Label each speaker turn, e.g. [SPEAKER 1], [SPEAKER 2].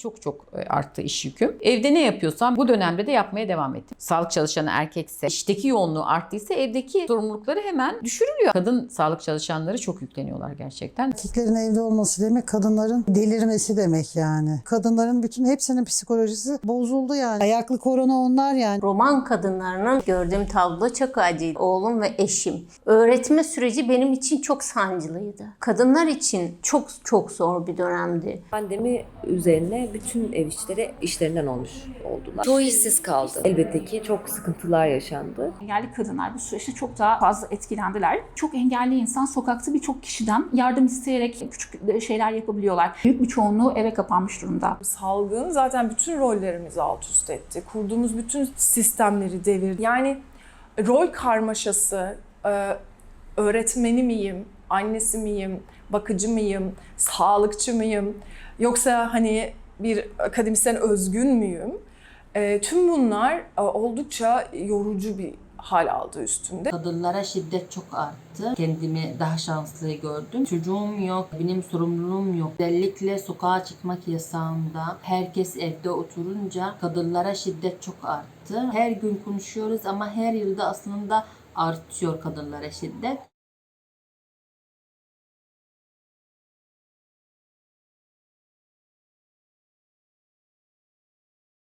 [SPEAKER 1] çok çok e, arttı iş yüküm. Evde ne yapıyorsam bu dönemde de yapmaya devam ettim. Sağlık çalışanı erkekse, işteki yoğunluğu arttıysa evdeki sorumlulukları hemen düşürülüyor. Kadın sağlık çalışanları çok yükleniyorlar gerçekten.
[SPEAKER 2] Erkeklerin evde olması demek kadınların delirmesi demek yani. Kadınların bütün hepsinin psikolojisi bozuldu yani. Ayaklı korona onlar yani.
[SPEAKER 3] Roman kadınlarının gördüğüm tablo çok acıydı. Oğlum ve eşim. Öğretme süreci benim için çok sancılıydı. Kadınlar için çok çok zor bir dönemdi.
[SPEAKER 4] Pandemi üzerine bütün ev işleri işlerinden olmuş oldular. Çoğu işsiz kaldı. Elbette ki çok sıkıntılar yaşandı.
[SPEAKER 5] Engelli kadınlar bu süreçte çok daha fazla etkilendiler. Çok engelli insan sokakta birçok kişiden yardım isteyerek küçük şeyler yapabiliyorlar. Büyük bir çoğunluğu eve kapanmış durumda.
[SPEAKER 6] Salgın zaten bütün rollerimizi alt üst etti. Kurduğumuz bütün sistemleri devirdi. Yani rol karmaşası, e, öğretmeni miyim, annesi miyim, bakıcı mıyım, sağlıkçı mıyım, yoksa hani bir akademisyen özgün müyüm? E, Tüm bunlar e, oldukça yorucu bir hal aldı üstünde.
[SPEAKER 7] Kadınlara şiddet çok arttı. Kendimi daha şanslı gördüm. Çocuğum yok, benim sorumluluğum yok. Özellikle sokağa çıkmak yasağında herkes evde oturunca kadınlara şiddet çok arttı. Her gün konuşuyoruz ama her yılda aslında artıyor kadınlara şiddet.